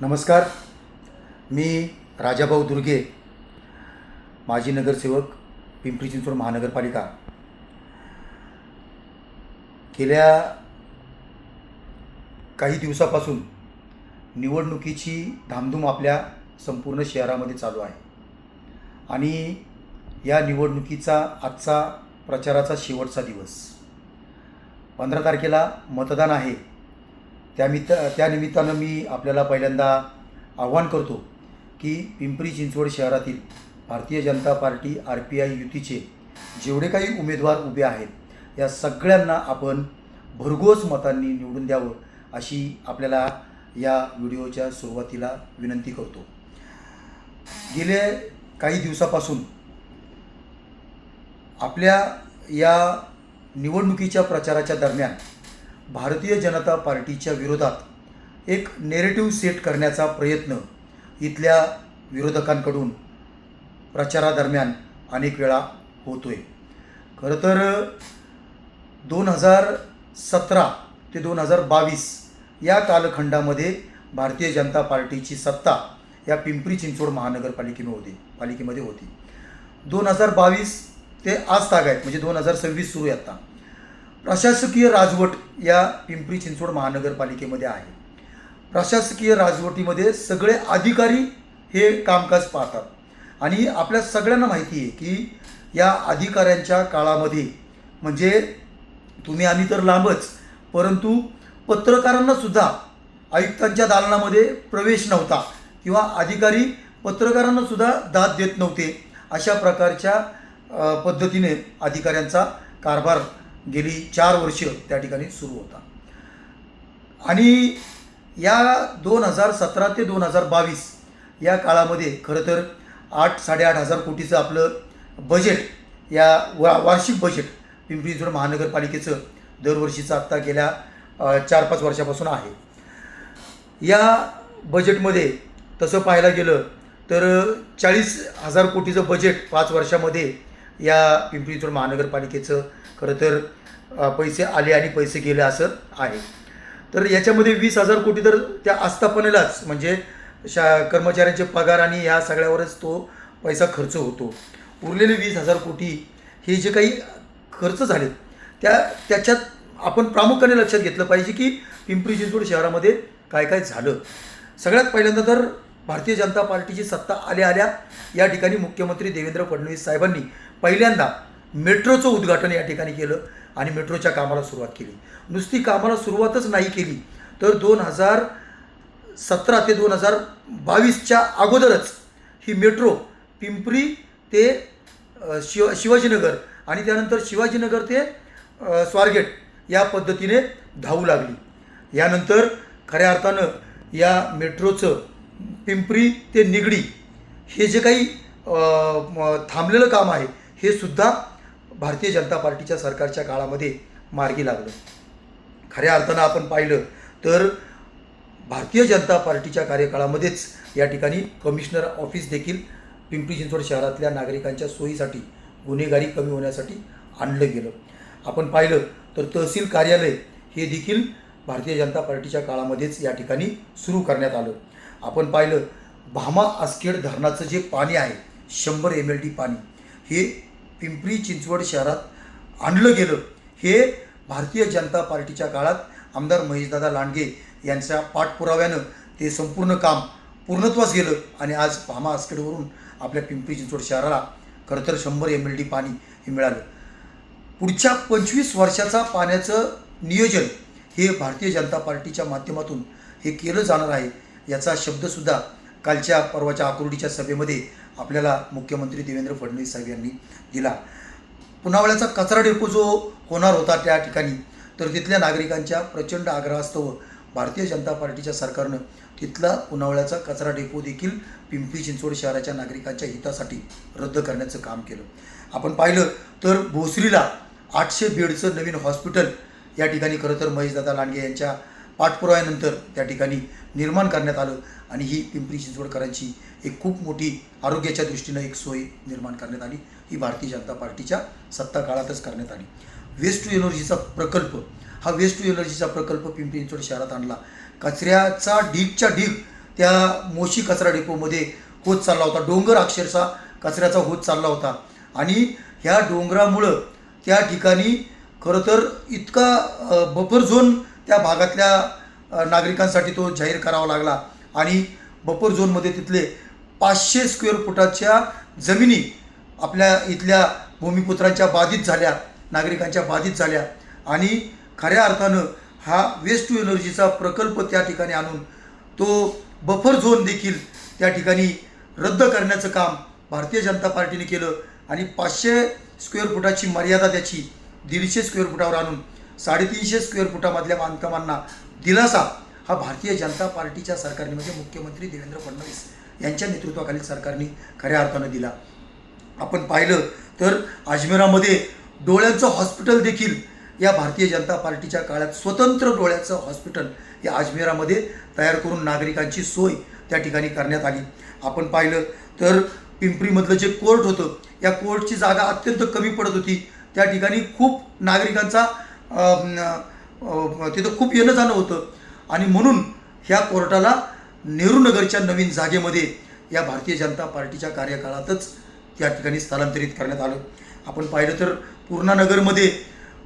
नमस्कार. मी राजाभाऊ दुर्गे माजी नगरसेवक पिंपरी चिंचवड महानगरपालिका. गेल्या काही दिवसापासून निवडणुकीची धामधूम आपल्या संपूर्ण शहरामध्ये चालू आहे. आणि या निवडणुकीचा आजचा प्रचाराचा शेवटचा दिवस. पंधरा तारखेला मतदान आहे. त्यामित्त त्यानिमित्तानं मी आपल्याला पहिल्यांदा आव्हान करतो की पिंपरी चिंचवड शहरातील Bharatiya Janata Party R P I युतीचे जेवढे काही उमेदवार उभे आहेत या सगळ्यांना आपण भरघोस मतांनी निवडून द्यावं अशी आपल्याला या व्हिडिओच्या सुरुवातीला विनंती करतो. गेले काही दिवसापासून आपल्या या निवडणुकीच्या प्रचाराच्या दरम्यान भारतीय जनता पार्टीच्या विरोधात एक नेरेटिव्ह सेट करण्याचा प्रयत्न इथल्या विरोधकांकडून प्रचारादरम्यान अनेक वेळा होतो आहे खरं तर दोन हजार सतरा ते दोन हजार बावीस या कालखंडामध्ये भारतीय जनता पार्टीची सत्ता या पिंपरी चिंचवड महानगरपालिकेमध्ये होती पालिकेमध्ये होती. दोन हजार बावीस ते आज ताग आहेत म्हणजे दोन हजार सव्वीस सुरू आहे आता. प्रशासकीय राजवट या पिंपरी चिंचवड महानगरपालिकेमध्ये आहे. प्रशासकीय राजवटीमध्ये सगळे अधिकारी हे कामकाज पाहतात. आणि आपल्या सगळ्यांना माहिती आहे की या अधिकाऱ्यांच्या काळामध्ये म्हणजे तुम्ही आम्ही तर लांबच परंतु पत्रकारांनासुद्धा आयुक्तांच्या दालनामध्ये प्रवेश नव्हता किंवा अधिकारी पत्रकारांनासुद्धा दाद देत नव्हते अशा प्रकारच्या पद्धतीने अधिकाऱ्यांचा कारभार गेली चार वर्ष त्या ठिकाणी सुरू होता. आणि या दोन हजार सतरा ते दोन हजार बावीस या काळामध्ये खरं तर आठ साडेआठ हजार कोटीचं आपलं बजेट या वा वार्षिक बजेट पिंपरी चिंचवड महानगरपालिकेचं दरवर्षीचं आत्ता गेल्या चार पाच वर्षापासून आहे. या बजेटमध्ये तसं पाहायला गेलं तर चाळीस हजार कोटीचं बजेट पाच वर्षामध्ये या पिंपरी चिंचवड महानगरपालिकेचं खरं तर पैसे आले आणि पैसे गेले असं आहे. तर याच्यामध्ये वीस हजार कोटी तर त्या आस्थापनेलाच म्हणजे शा कर्मचाऱ्यांचे पगार आणि या सगळ्यावरच तो पैसा खर्च होतो. उरलेले वीस हजार कोटी हे जे काही खर्च झालेत त्या त्याच्यात आपण प्रामुख्याने लक्षात घेतलं पाहिजे की पिंपरी चिंचवड शहरामध्ये काय काय झालं. सगळ्यात पहिल्यांदा तर भारतीय जनता पार्टीची सत्ता आल्या आल्या. या ठिकाणी मुख्यमंत्री देवेंद्र फडणवीस साहेबांनी पहिल्यांदा मेट्रोचं उद्घाटन या ठिकाणी केलं. आणि मेट्रोच्या कामाला सुरुवात केली. नुसती कामाला सुरुवातच नाही केली तर दोन हजार सतरा ते दोन हजार बावीसच्या अगोदरच ही मेट्रो पिंपरी ते शिव शिवाजीनगर आणि त्यानंतर शिवाजीनगर ते स्वारगेट या पद्धतीने धावू लागली. यानंतर खऱ्या अर्थानं या मेट्रोचं पिंपरी ते निगडी हे जे काही थांबलेलं काम आहे हे सुद्धा भारतीय जनता पार्टीच्या सरकारच्या काळामध्ये मार्गी लागलं. खऱ्या अर्थानं आपण पाहिलं तर भारतीय जनता पार्टीच्या कार्यकाळामध्येच या ठिकाणी कमिशनर ऑफिस देखील पिंपरी चिंचवड शहरातल्या नागरिकांच्या सोयीसाठी गुन्हेगारी कमी होण्यासाठी आणलं गेलं. आपण पाहिलं तर तहसील कार्यालय हे देखील भारतीय जनता पार्टीच्या काळामध्येच या ठिकाणी सुरू करण्यात आलं. आपण पाहिलं भामा आसखेड धरणाचं जे पाणी आहे शंभर एम एल टी पाणी हे पिंपरी चिंचवड शहरात आणलं गेलं. हे भारतीय जनता पार्टीच्या काळात आमदार महेशदादा लांडगे यांच्या पाठपुराव्यानं ते संपूर्ण काम पूर्णत्वास गेलं आणि आज भामा आसखेडवरून आपल्या पिंपरी चिंचवड शहराला खरं तर शंभर एम एल डी पाणी हे मिळालं. पुढच्या पंचवीस वर्षाचा पाण्याचं नियोजन हे भारतीय जनता पार्टीच्या माध्यमातून हे केलं जाणार आहे याचा शब्दसुद्धा कालच्या परवाच्या आकुर्डीच्या सभेमध्ये आपल्याला मुख्यमंत्री देवेंद्र फडणवीस साहेब यांनी दिला. पुनावळ्याचा कचरा डेपो जो होणार होता त्या ठिकाणी तर तिथल्या नागरिकांच्या प्रचंड आग्रहास्तव भारतीय जनता पार्टीच्या सरकारनं तिथला पुनावळ्याचा कचरा डेपो देखील पिंपरी चिंचवड शहराच्या नागरिकांच्या हितासाठी रद्द करण्याचं काम केलं. आपण पाहिलं तर भोसरीला आठशे बेडचं नवीन हॉस्पिटल या ठिकाणी खरं तर महेशदादा लांडगे यांच्या पाठपुराव्यानंतर त्या ठिकाणी निर्माण करण्यात आलं आणि ही पिंपरी चिंचवडकरांची एक खूप मोठी आरोग्याच्या दृष्टीनं एक सोय निर्माण करण्यात आली. ही भारतीय जनता पार्टीच्या सत्ता काळातच करण्यात आली. वेस्ट टू एनर्जीचा प्रकल्प हा वेस्ट टू एनर्जीचा प्रकल्प पिंपरी चिंचवड शहरात आणला. कचऱ्याचा ढीगच्या ढीग त्या मोशी कचरा डेपोमध्ये होत चालला होता. डोंगर अक्षरशः कचऱ्याचा होत चालला होता. आणि ह्या डोंगरामुळं त्या ठिकाणी खरं तर इतका बफर झोन त्या भागातल्या नागरिकांसाठी तो जाहीर करावा लागला. आणि बफर झोनमध्ये तिथले पाचशे स्क्वेअर फुटाच्या जमिनी आपल्या इथल्या भूमिपुत्रांच्या बाधित झाल्या नागरिकांच्या बाधित झाल्या. आणि खऱ्या अर्थानं हा वेस्ट टू एनर्जीचा प्रकल्प त्या ठिकाणी आणून तो बफर झोन देखील त्या ठिकाणी रद्द करण्याचं काम भारतीय जनता पार्टीने केलं आणि पाचशे स्क्वेअर फुटाची मर्यादा त्याची दीडशे स्क्वेअर फुटावर आणून साडेतीनशे स्क्वेअर फुटामधल्या बांधकामांना दिलासा हा भारतीय जनता पार्टीच्या सरकारने. म्हणजे मुख्यमंत्री देवेंद्र फडणवीस यांच्या नेतृत्वाखालील सरकारने खऱ्या अर्थानं दिला. आपण पाहिलं तर अजमेरामध्ये डोळ्यांचं हॉस्पिटल देखील या भारतीय जनता पार्टीच्या काळात स्वतंत्र डोळ्याचं हॉस्पिटल या अजमेरामध्ये तयार करून नागरिकांची सोय त्या ठिकाणी करण्यात आली. आपण पाहिलं तर पिंपरीमधलं जे कोर्ट होतं या कोर्टची जागा अत्यंत कमी पडत होती. त्या ठिकाणी खूप नागरिकांचा तिथं खूप येणं जाणं होतं. आणि म्हणून ह्या कोर्टाला नेहरू नगरच्या नवीन जागेमध्ये या भारतीय जनता पार्टीच्या कार्यकाळातच या ठिकाणी स्थलांतरित करण्यात आलं. आपण पाहिलं तर पूर्णानगरमध्ये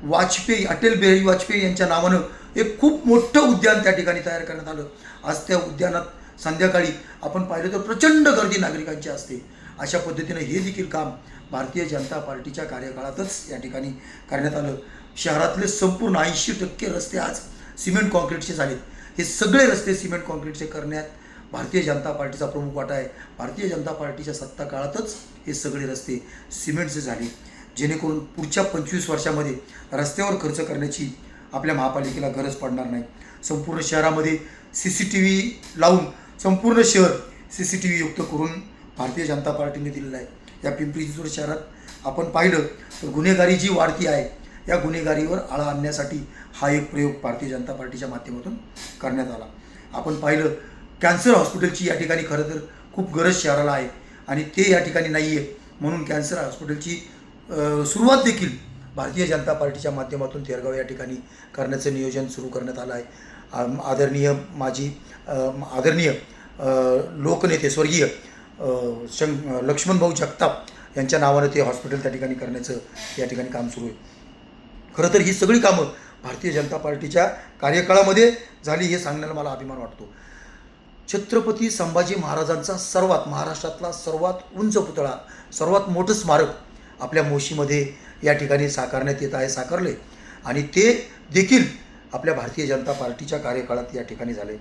वाजपेयी अटल बिहारी वाजपेयी यांच्या नावानं एक खूप मोठं उद्यान त्या ठिकाणी तयार करण्यात आलं. आज त्या उद्यानात संध्याकाळी आपण पाहिलं तर प्रचंड गर्दी नागरिकांची असते. अशा पद्धतीनं हे देखील काम भारतीय जनता पार्टीच्या कार्यकाळातच या ठिकाणी करण्यात आलं. शहरातले संपूर्ण ऐंशी टक्के रस्ते आज सिमेंट कॉन्क्रीटचे झालेत. हे सगळे रस्ते सिमेंट कॉन्क्रीटचे करण्यात भारतीय जनता पार्टीचा प्रमुख वाटा आहे. भारतीय जनता पार्टीच्या सत्ता काळातच हे सगळे रस्ते सिमेंटचे झाले. जेणेकरून पुढच्या पंचवीस वर्षामध्ये रस्त्यावर खर्च करण्याची आपल्या महापालिकेला गरज पडणार नाही. संपूर्ण शहरामध्ये सी सी टी व्ही लावून संपूर्ण शहर सी सी टी व्ही युक्त करून भारतीय जनता पार्टीने दिलेलं आहे. या पिंपरी चिंचवड शहरात आपण पाहिलं तर गुन्हेगारी जी वाढती आहे या गुन्हेगारीवर आळा आणण्यासाठी हा एक प्रयोग भारतीय जनता पार्टीच्या माध्यमातून करण्यात आला. आपण पाहिलं कॅन्सर हॉस्पिटलची या ठिकाणी खरं तर खूप गरज शहराला आहे आणि ते या ठिकाणी नाही आहे म्हणून कॅन्सर हॉस्पिटलची सुरुवात देखील भारतीय जनता पार्टीच्या माध्यमातून तेरगाव या ठिकाणी करण्याचं नियोजन सुरू करण्यात आलं आहे. आदरणीय माजी आदरणीय लोकनेते स्वर्गीय शं लक्ष्मणभाऊ जगताप यांच्या नावानं ते हॉस्पिटल त्या ठिकाणी करण्याचं या ठिकाणी काम सुरू आहे. खरं तर ही सगळी कामं भारतीय जनता पार्टीच्या कार्यकाळामध्ये झाली हे सांगण्याला मला अभिमान वाटतो. छत्रपती संभाजी महाराजांचा सर्वात महाराष्ट्रातला सर्वात उंच पुतळा सर्वात मोठं स्मारक आपल्या मोशीमध्ये या ठिकाणी साकारण्यात येत आहे साकारले आणि ते देखील आपल्या भारतीय जनता पार्टीच्या कार्यकाळात या ठिकाणी झाले.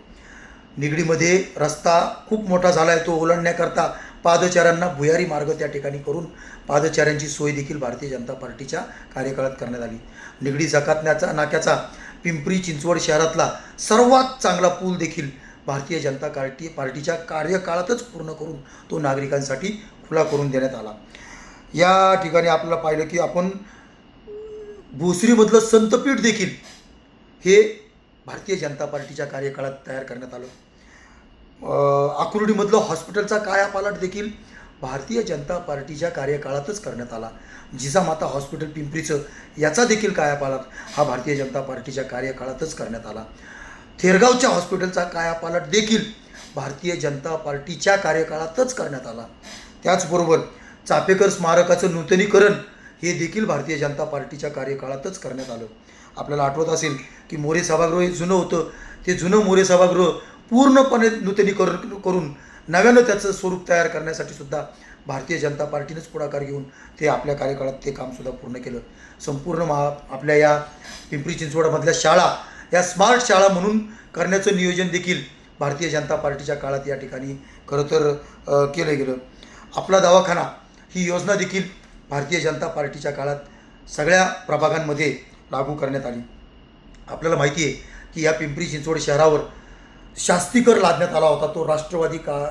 निगडीमध्ये रस्ता खूप मोठा झाला आहे तो ओलांडण्याकरता पादचाऱ्यांना भुयारी मार्ग त्या ठिकाणी करून पादचाऱ्यांची सोय देखील भारतीय जनता पार्टीच्या कार्यकाळात करण्यात आली. निगडी जकातण्याचा नाक्याचा पिंपरी चिंचवड शहरातला सर्वात चांगला पूल देखील भारतीय जनता पार्टी पार्टीच्या कार्यकाळातच पूर्ण करून तो नागरिकांसाठी खुला करून देण्यात आला. या ठिकाणी आपल्याला पाहिलं की आपण भोसरीमधलं संतपीठ देखील हे भारतीय जनता पार्टीच्या कार्यकाळात तयार करण्यात आलं. अ, आकुर्डीमधलं हॉस्पिटलचा कायापालट देखील भारतीय जनता पार्टीच्या कार्यकाळातच करण्यात आला. जिजामाता हॉस्पिटल पिंपरीचं याचा देखील कायापालट हा भारतीय जनता पार्टीच्या कार्यकाळातच करण्यात आला. थेरगावच्या हॉस्पिटलचा कायापालट देखील भारतीय जनता पार्टीच्या कार्यकाळातच करण्यात आला. त्याचबरोबर चापेकर स्मारकाचं नूतनीकरण हे देखील भारतीय जनता पार्टीच्या कार्यकाळातच करण्यात आलं. आपल्याला आठवत असेल की मोरे सभागृह हे जुनं होतं. ते जुनं मोरे सभागृह पूर्णपणे नूतनीकरण करून नव्यानं त्याचं स्वरूप तयार करण्यासाठी सुद्धा भारतीय जनता पार्टीनंच पुढाकार घेऊन ते आपल्या कार्यकाळात ते कामसुद्धा पूर्ण केलं. संपूर्ण महा आपल्या या पिंपरी चिंचवडमधल्या शाळा या स्मार्ट शाळा म्हणून करण्याचं नियोजन देखील भारतीय जनता पार्टीच्या काळात या ठिकाणी खरं तर केलं गेलं. आपला दवाखाना ही योजना देखील भारतीय जनता पार्टीच्या काळात सगळ्या प्रभागांमध्ये लागू करण्यात आली. आपल्याला माहिती आहे की या पिंपरी चिंचवड शहरावर शास्ती कर लादण्यात आला होता. तो राष्ट्रवादी का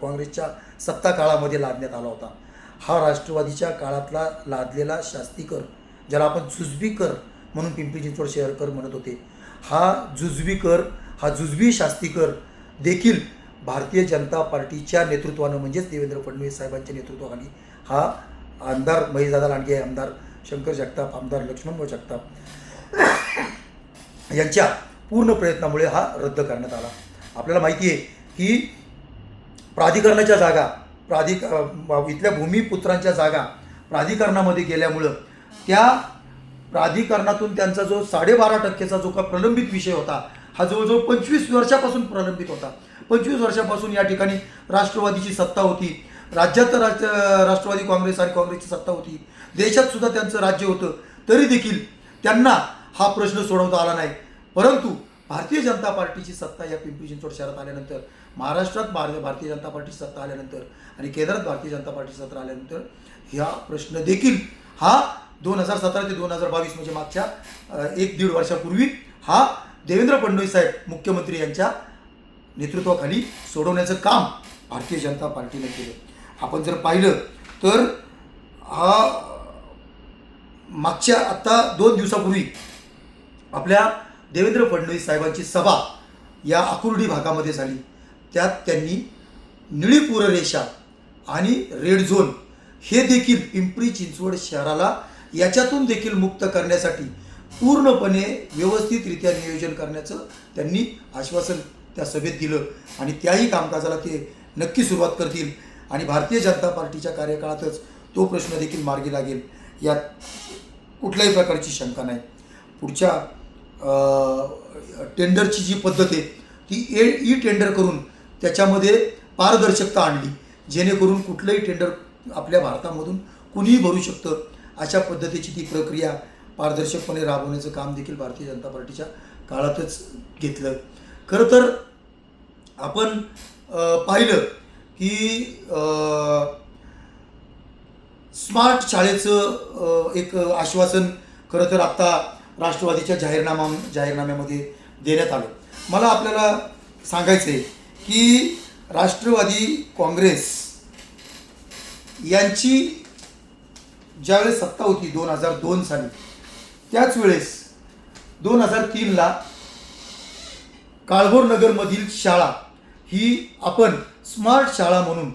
काँग्रेसच्या सत्ता काळामध्ये लादण्यात आला होता. हा राष्ट्रवादीच्या काळातला लादलेला शास्ती कर ज्याला आपण जुजबी कर म्हणून पिंपरी चिंचवड शहर कर म्हणत होते हा जुजबी कर हा जुजबी शास्ती कर देखील भारतीय जनता पार्टीच्या नेतृत्वानं म्हणजेच देवेंद्र फडणवीस साहेबांच्या नेतृत्वाखाली हा आमदार महेशदादा लांडगे आमदार शंकर जगताप आमदार लक्ष्मणभाऊ जगताप यांच्या पूर्ण प्रयत्नामुळे हा रद्द करण्यात आला. आपल्याला माहिती आहे की प्राधिकरणाच्या जागा प्राधिक इथल्या भूमिपुत्रांच्या जागा प्राधिकरणामध्ये गेल्यामुळं त्या प्राधिकरणातून त्यांचा जो साडेबारा टक्केचा जो का प्रलंबित विषय होता हा जवळजवळ पंचवीस वर्षापासून प्रलंबित होता. पंचवीस वर्षापासून या ठिकाणी राष्ट्रवादीची सत्ता होती. राज्यात राज्य राष्ट्रवादी काँग्रेस आणि काँग्रेसची सत्ता होती. देशात सुद्धा त्यांचं राज्य होतं. तरी देखील त्यांना हा प्रश्न सोडवता आला नाही. परंतु भारतीय जनता पार्टीची सत्ता या पिंपरी चिंचवड शहरात आल्यानंतर महाराष्ट्रात भार भारतीय जनता पार्टीची सत्ता आल्यानंतर आणि केंद्रात भारतीय जनता पार्टीची सत्ता आल्यानंतर ह्या प्रश्न देखील हा दोन हजार सतरा ते दोन हजार बावीस म्हणजे मागच्या एक दीड वर्षापूर्वी हा देवेंद्र फडणवीस साहेब मुख्यमंत्री यांच्या नेतृत्वाखाली सोडवण्याचं काम भारतीय जनता पार्टीने केलं. आपण जर पाहिलं तर हा मागच्या आत्ता दोन दिवसापूर्वी आपल्या देवेंद्र फडणवीस साहेबांची सभा या आकुर्डी भागामध्ये झाली. त्यात त्यांनी निळी पूररेषा आणि रेड झोन हे देखील पिंपरी चिंचवड शहराला याच्यातून देखील मुक्त करण्यासाठी पूर्णपणे व्यवस्थितरित्या नियोजन करण्याचं त्यांनी आश्वासन त्या सभेत दिलं आणि त्याही कामकाजाला ते नक्की सुरुवात करतील आणि भारतीय जनता पार्टीच्या कार्यकाळातच तो प्रश्न देखील मार्गी लागेल. यात कुठल्याही प्रकारची शंका नाही. पुढच्या टेंडरची जी पद्धत आहे ती ए ई टेंडर करून त्याच्यामध्ये पारदर्शकता आणली जेणेकरून कुठलंही टेंडर आपल्या भारतामधून कुणीही भरू शकतं अशा पद्धतीची ती प्रक्रिया पारदर्शकपणे राबवण्याचं काम देखील भारतीय जनता पार्टीच्या काळातच घेतलं. खरं तर आपण पाहिलं की स्मार्ट शाळेचं एक आश्वासन खरं तर आत्ता राष्ट्रवादीच्या जाहीरनामा जाहीरनाम्यामध्ये देण्यात आलं. मला आपल्याला सांगायचं आहे की राष्ट्रवादी काँग्रेस यांची ज्यावेळेस सत्ता होती दोन हजार दोन साली त्याच वेळेस दोन हजार तीनला काळभोर नगरमधील शाळा ही आपण स्मार्ट शाळा म्हणून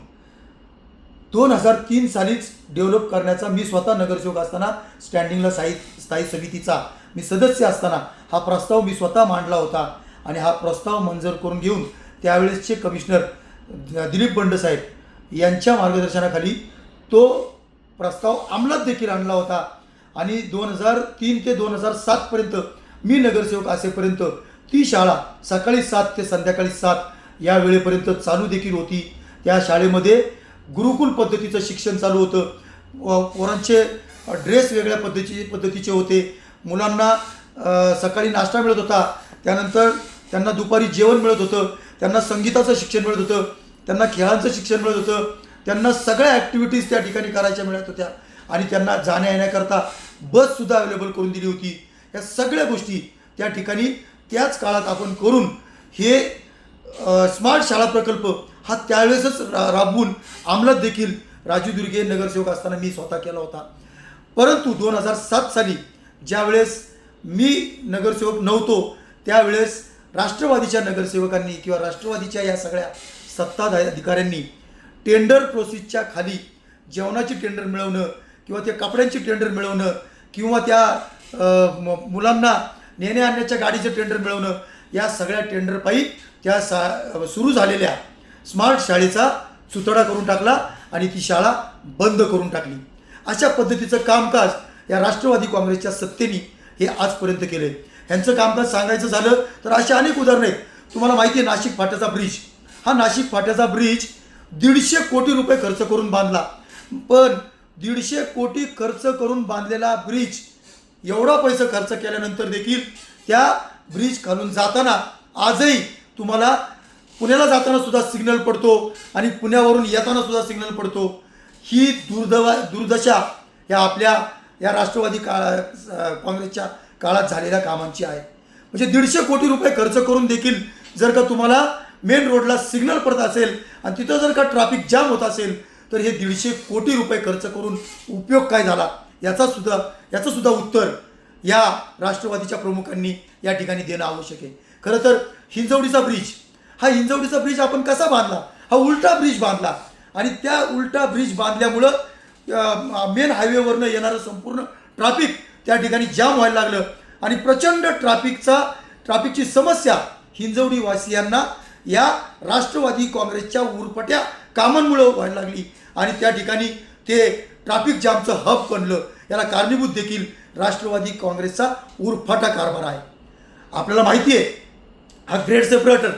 दोन हजार तीन सालीच डेव्हलप करण्याचा मी स्वतः नगरसेवक असताना स्टँडिंगला साई स्थायी समितीचा मी सदस्य असताना हा प्रस्ताव मी स्वतः मांडला होता आणि हा प्रस्ताव मंजूर करून घेऊन त्यावेळेसचे कमिशनर दिलीप बंड साहेब यांच्या मार्गदर्शनाखाली तो प्रस्ताव अंमलात देखील आणला होता. आणि दोन हजार तीन ते दोन हजार सातपर्यंत मी नगरसेवक असेपर्यंत ती शाळा सकाळी सात ते संध्याकाळी सात या वेळेपर्यंत चालू देखील होती. त्या शाळेमध्ये गुरुकुल पद्धतीचं शिक्षण चालू होतं. व पोरांचे ड्रेस वेगळ्या पद्धतीचे पद्धतीचे होते. मुलांना सकाळी नाश्ता मिळत होता. त्यानंतर त्यांना दुपारी जेवण मिळत होतं. त्यांना संगीताचं शिक्षण मिळत होतं. त्यांना खेळांचं शिक्षण मिळत होतं. त्यांना सगळ्या ॲक्टिव्हिटीज त्या ठिकाणी करायच्या मिळत होत्या. आणि त्यांना जाण्या येण्याकरता बससुद्धा अवेलेबल करून दिली होती. या सगळ्या गोष्टी त्या ठिकाणी त्याच काळात आपण करून हे स्मार्ट शाळा प्रकल्प हा त्यावेळेसच रा राबवून अंमलात देखील राजू दुर्गे नगरसेवक असताना मी स्वतः केला होता. परंतु दोन हजार सात साली ज्यावेळेस मी नगरसेवक नव्हतो त्यावेळेस राष्ट्रवादीच्या नगरसेवकांनी किंवा राष्ट्रवादीच्या या सगळ्या सत्ताधारी अधिकाऱ्यांनी टेंडर प्रोसेसच्या खाली जेवणाची टेंडर मिळवणं किंवा त्या कपड्यांची टेंडर मिळवणं किंवा त्या म- मुलांना नेण्या आणण्याच्या गाडीचं टेंडर मिळवणं या सगळ्या टेंडरपायी त्या सा सुरू झालेल्या स्मार्ट शाळेचा सुतडा करून टाकला आणि ती शाळा बंद करून टाकली. अशा पद्धतीचं कामकाज या राष्ट्रवादी काँग्रेसच्या सत्तेनी हे आजपर्यंत केले. ह्यांचं कामकाज सांगायचं झालं तर अशी अनेक उदाहरणं आहेत. तुम्हाला माहिती आहे नाशिक फाट्याचा ब्रिज. हा नाशिक फाट्याचा ब्रिज दीडशे कोटी रुपये खर्च करून बांधला. पण दीडशे कोटी खर्च करून बांधलेला ब्रिज एवढा पैसा खर्च केल्यानंतर देखील त्या ब्रिज खालून जाताना आजही तुम्हाला पुण्याला जाताना सुद्धा सिग्नल पडतो आणि पुण्यावरून येताना सुद्धा सिग्नल पडतो. ही दुर्दवा दुर्दशा या आपल्या या राष्ट्रवादी काळा काँग्रेसच्या काळात झालेल्या कामांची आहे. म्हणजे दीडशे कोटी रुपये खर्च करून देखील जर का तुम्हाला मेन रोडला सिग्नल पडत असेल आणि तिथं जर का ट्रॅफिक जाम होत असेल तर हे दीडशे कोटी रुपये खर्च करून उपयोग काय झाला? याचा सुद्धा याचं सुद्धा उत्तर या राष्ट्रवादीच्या प्रमुखांनी या ठिकाणी देणं आवश्यक आहे. खरं तर हिंजवडीचा ब्रिज हा हिंजवडीचा ब्रिज आपण कसा बांधला? हा उलटा ब्रिज बांधला. आणि त्या उलटा ब्रिज बांधल्यामुळं मेन हायवेवरनं येणारं संपूर्ण ट्रॅफिक त्या ठिकाणी जाम व्हायला लागलं. आणि प्रचंड ट्रॅफिकचा ट्रॅफिकची समस्या हिंजवडी वासियांना या राष्ट्रवादी काँग्रेसच्या उरपट्या कामांमुळं व्हायला लागली. आणि त्या ठिकाणी ते ट्रॅफिक जामचं हब बनलं. याला कारणीभूत देखील राष्ट्रवादी काँग्रेसचा उरफाटा कारभार आहे. आपल्याला माहिती आहे हा ग्रेड सेपरेटर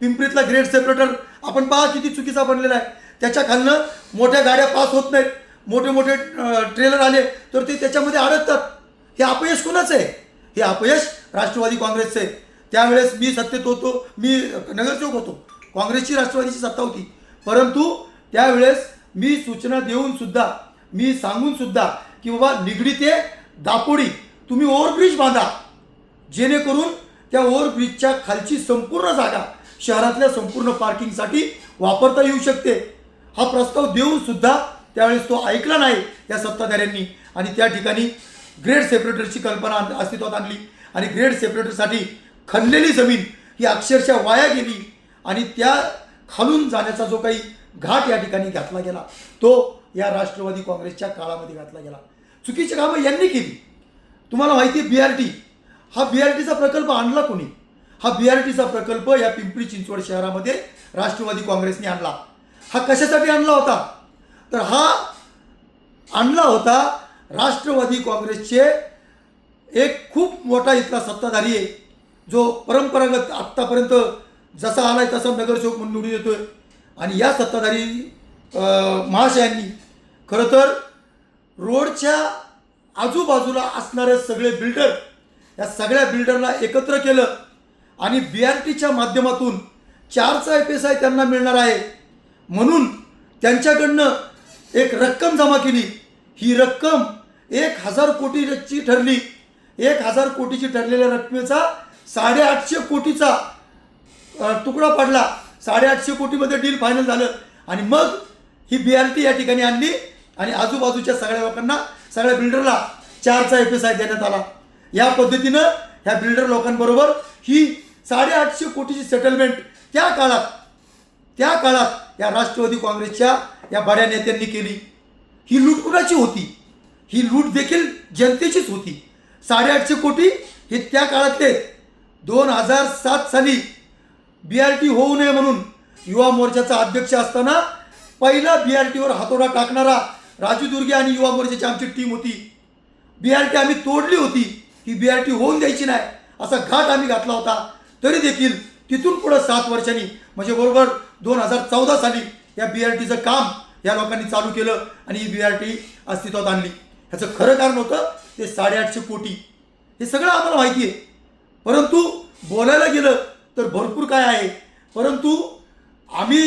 पिंपरीतला ग्रेड सेपरेटर आपण पहा किती चुकीचा बनलेला आहे. त्याच्या खालनं मोठ्या गाड्या पास होत नाहीत. मोठे मोठे ट्रेलर आले तर ते त्याच्यामध्ये अडकतात. हे अपयश कोणाचं आहे? हे अपयश राष्ट्रवादी काँग्रेसचं आहे. त्यावेळेस मी सत्तेत होतो मी नगरसेवक होतो. काँग्रेसची राष्ट्रवादीची सत्ता होती. परंतु त्यावेळेस मी सूचना देऊन सुद्धा मी सांगूनसुद्धा की बाबा निगडी ते दापोडी तुम्ही ओव्हरब्रिज बांधा. जेणेकरून त्या ओव्हरब्रिजच्या खालची संपूर्ण जागा शहरातल्या संपूर्ण पार्किंगसाठी वापरता येऊ शकते. हा प्रस्ताव देऊन सुद्धा त्यावेळेस तो ऐकला नाही या सत्ताधाऱ्यांनी. आणि त्या ठिकाणी ग्रेड सेपरेटरची कल्पना अस्तित्वात आणली. आणि ग्रेड सेपरेटरसाठी खणलेली जमीन ही अक्षरशः वाया गेली. आणि त्या खालून जाण्याचा जो काही घाट या ठिकाणी घातला गेला तो या राष्ट्रवादी काँग्रेसच्या काळामध्ये घातला गेला. चुकीची कामं यांनी केली. तुम्हाला माहिती आहे बी आर टी हा बी आर टीचा प्रकल्प आणला कोणी? हा बी आर टीचा प्रकल्प या पिंपरी चिंचवड शहरामध्ये राष्ट्रवादी काँग्रेसने आणला. हा कशासाठी आणला होता? तर हा आणला होता राष्ट्रवादी काँग्रेसचे एक खूप मोठा इथला सत्ताधारी आहे जो परंपरागत आत्तापर्यंत जसा आलाय तसा नगरसेवक म्हणून निवडून येतो आहे आणि या सत्ताधारी महाशयांनी खरं तर रोडच्या आजूबाजूला असणारे सगळे बिल्डर या सगळ्या बिल्डरला एकत्र केलं आणि बी आर टीच्या माध्यमातून चारचा एफ एस आय त्यांना मिळणार आहे. म्हणून त्यांच्याकडनं एक रक्कम जमा केली. ही रक्कम एक हजार कोटीची ठरली. एक हजार कोटीची ठरलेल्या रकमेचा साडेआठशे कोटीचा तुकडा पडला. साडेआठशे कोटीमध्ये डील फायनल झालं. आणि मग ही बी आर टी या ठिकाणी आणली आणि आजूबाजूच्या सगळ्या लोकांना सगळ्या बिल्डरला चारचा एफ एस आय देण्यात आला. या पद्धतीनं ह्या बिल्डर लोकांबरोबर ही साडेआठशे कोटीची सेटलमेंट त्या काळात त्या काळात या राष्ट्रवादी काँग्रेसच्या या बड्या नेत्यांनी केली. ही लूट कुणाची होती? ही लूट देखील जनतेचीच होती. साडेआठशे कोटी हे त्या काळातले दोन हजार सात साली बी आर टी होऊ नये म्हणून युवा मोर्चाचा अध्यक्ष असताना पहिला बी आर टीवर हातोडा टाकणारा राजू दुर्गे आणि युवा मोर्चाची आमची टीम होती. बी आर टी आम्ही तोडली होती. ही बी आर टी होऊन द्यायची नाही असा घाट आम्ही घातला होता. तरी देखील तिथून पुढं सात वर्षांनी म्हणजे बरोबर दोन हजार चौदा साली या बी आर टीचं काम या लोकांनी चालू केलं आणि ही बी आर टी अस्तित्वात आणली. ह्याचं खरं कारण होतं ते साडेआठशे कोटी. हे सगळं आम्हाला माहिती आहे. परंतु बोलायला गेलं तर भरपूर काय आहे. परंतु आम्ही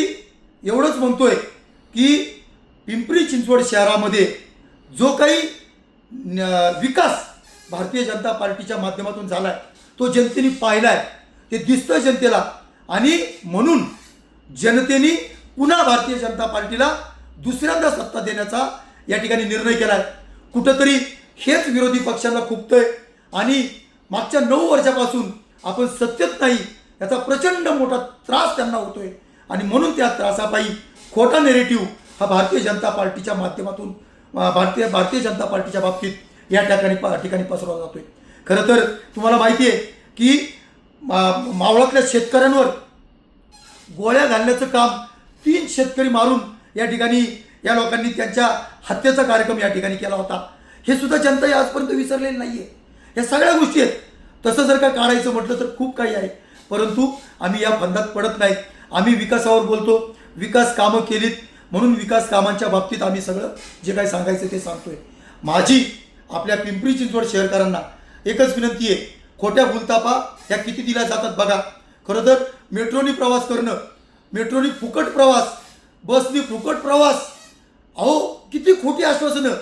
एवढंच म्हणतो आहे की पिंपरी चिंचवड शहरामध्ये जो काही विकास भारतीय जनता पार्टीच्या माध्यमातून झाला आहे तो जनतेने पाहिला आहे ते दिसतं जनतेला. आणि म्हणून जनतेने पुन्हा भारतीय जनता पार्टीला दुसऱ्यांदा सत्ता देण्याचा या ठिकाणी निर्णय केला आहे कुठंतरी हेच विरोधी पक्षांना खुपतंय. आणि मागच्या नऊ वर्षापासून आपण सत्तेत नाही याचा प्रचंड मोठा त्रास त्यांना होतोय. आणि म्हणून त्या त्रासापायी खोटा नेरेटिव्ह हा भारतीय जनता पार्टीच्या माध्यमातून भारतीय भारतीय जनता पार्टीच्या बाबतीत या ठिकाणी प- ठिकाणी पसरवला जातोय. खरं तर तुम्हाला माहिती आहे की मावळातल्या शेतकऱ्यांवर गोळ्या घालण्याचं काम तीन शेतकरी मारून या ठिकाणी या लोकांनी त्यांच्या हत्येचा कार्यक्रम या ठिकाणी केला होता. हे सुद्धा जनता आजपर्यंत विसरलेली नाही आहे या सगळ्या गोष्टी आहेत. तसं जर का काढायचं म्हटलं तर खूप काही आहे. परंतु आम्ही या फंदात पडत नाही. आम्ही विकासावर बोलतो. विकास कामं केलीत. म्हणून विकास कामांच्या बाबतीत आम्ही सगळं जे काही सांगायचं ते सांगतोय. माझी आपल्या पिंपरी चिंचवड शहरकरांना एकच विनंती आहे. खोट्या भूलतापा ह्या किती दिल्या जातात बघा. खरं तर मेट्रोनी प्रवास करणं मेट्रोनी फुकट प्रवास बसनी फुकट प्रवास. अहो किती खोटी आश्वासनं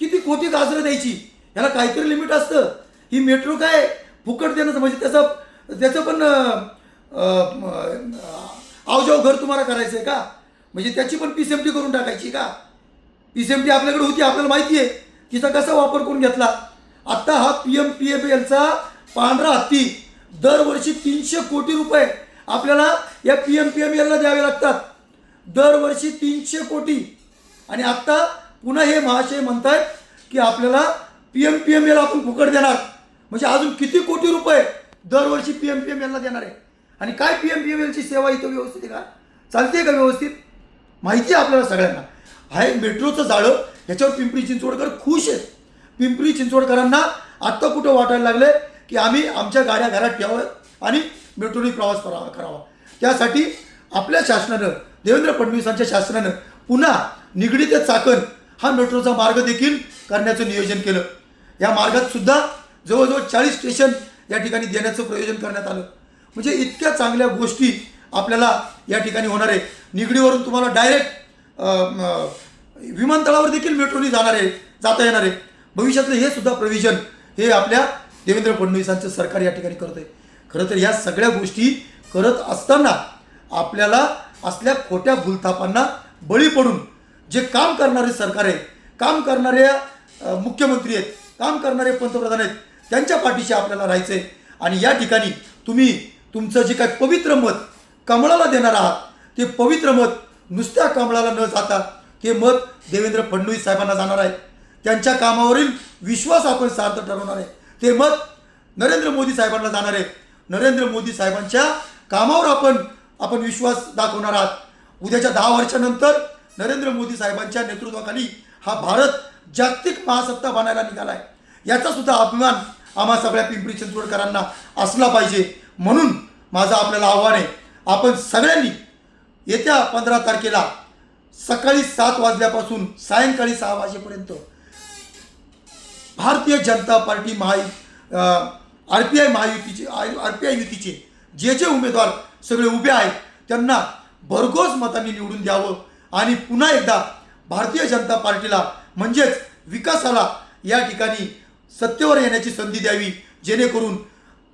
किती खोटी गाजरं द्यायची? ह्याला काहीतरी लिमिट असतं. ही मेट्रो काय? फुकट देण्याचं म्हणजे त्याचं त्याचं पण आवजाव घर तुम्हाला करायचं आहे का? म्हणजे त्याची पण पी सी एम टी करून टाकायची का? पी सी एम टी आपल्याकडे होती आपल्याला माहिती आहे तिचा कसा वापर करून घेतला? आत्ता हा पी एम पी एफ एलचा पांढरा हत्ती दरवर्षी तीनशे कोटी रुपये आपल्याला या पी एम पी एम एलला द्यावे लागतात. दरवर्षी तीनशे कोटी. आणि आत्ता पुन्हा हे महाशय म्हणतायत की आपल्याला P M P M L आपण फुकट देणार. म्हणजे अजून किती कोटी रुपये दरवर्षी पी एम पी एम एलला देणार आहे. आणि काय पी एम पी एम एलची सेवा इथं व्यवस्थित आहे का? चालते का व्यवस्थित? माहिती आहे आपल्याला सगळ्यांना. हाय मेट्रोचं जाळं. ह्याच्यावर पिंपरी चिंचवडकर खुश आहेत. पिंपरी चिंचवडकरांना आत्ता कुठं वाटायला लागलं की आम्ही आमच्या गाड्या घरात ठेवाव्यात आणि मेट्रोने प्रवास करावा करावा. त्यासाठी आपल्या शासनानं देवेंद्र फडणवीसांच्या शासनानं पुन्हा निगडी ते चाकण हा मेट्रोचा मार्ग देखील करण्याचं नियोजन केलं. या मार्गात सुद्धा जवळजवळ चाळीस स्टेशन या ठिकाणी देण्याचं प्रयोजन करण्यात आलं. म्हणजे इतक्या चांगल्या गोष्टी आपल्याला या ठिकाणी होणार आहे. निगडीवरून तुम्हाला डायरेक्ट विमानतळावर देखील मेट्रोनी जाणार आहे जाता येणार आहे. भविष्यातलं हे सुद्धा प्रोव्हिजन हे आपल्या देवेंद्र फडणवीसांचं सरकार या ठिकाणी करत आहे खरं तर या सगळ्या गोष्टी करत असताना आपल्याला असल्या खोट्या भूलथापांना बळी पडून जे काम करणारे सरकार आहे काम करणारे मुख्यमंत्री आहेत काम करणारे पंतप्रधान आहेत त्यांच्या पाठीशी आपल्याला राहायचं आहे आणि या ठिकाणी तुम्ही तुमचं जे काय पवित्र मत कमळाला देणार आहात ते पवित्र मत नुसत्या कमळाला न जाता ते मत देवेंद्र फडणवीस साहेबांना जाणार आहे. त्यांच्या कामावरील विश्वास आपण सार्थ ठरवणार आहे. ते मत नरेंद्र मोदी साहेबांना जाणार आहे. नरेंद्र मोदी साहेबांच्या कामावर आपण आपण विश्वास दाखवणार आहात. उद्याच्या दहा वर्षानंतर नरेंद्र मोदी साहेबांच्या नेतृत्वाखाली हा भारत जागतिक महासत्ता बनायला निघालाय. याचा सुद्धा अभिमान आम्हा सगळ्या पिंपरी चिंचवडकरांना असला पाहिजे. म्हणून माझं आपल्याला आव्हान आहे आपण सगळ्यांनी येत्या पंधरा तारखेला सकाळी सात वाजल्यापासून सायंकाळी सहा वाजेपर्यंत भारतीय जनता पार्टी महा आर पी आय महायुतीचे आय आर पी आय युतीचे जे जे उमेदवार सगळे उभे आहेत त्यांना भरघोस मतांनी निवडून द्यावं. आणि पुन्हा एकदा भारतीय जनता पार्टीला म्हणजेच विकासाला या ठिकाणी सत्तेवर येण्याची संधी द्यावी जेणेकरून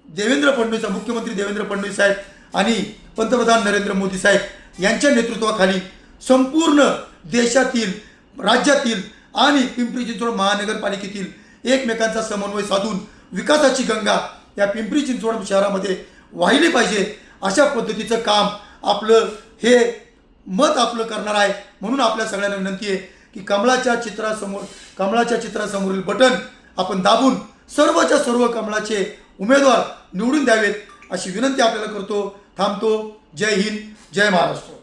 देवेंद्र फडणवीस मुख्यमंत्री देवेंद्र फडणवीस साहेब आणि पंतप्रधान नरेंद्र मोदी साहेब यांच्या नेतृत्वाखाली संपूर्ण देशातील राज्यातील आणि पिंपरी चिंचवड महानगरपालिकेतील एकमेकांचा समन्वय साधून विकासाची गंगा या पिंपरी चिंचवड शहरामध्ये वाहिली पाहिजे. अशा पद्धतीचं काम आपलं हे मत आपलं करणार आहे. म्हणून आपल्या सगळ्यांना विनंती आहे की कमळाच्या चित्रासमोर कमळाच्या चित्रासमोरील बटन आपण दाबून सर्वच्या सर्व कमळाचे उमेदवार निवडून द्यावेत अशी विनंती आपल्याला करतो. थांबतो. जय हिंद. जय महाराष्ट्र.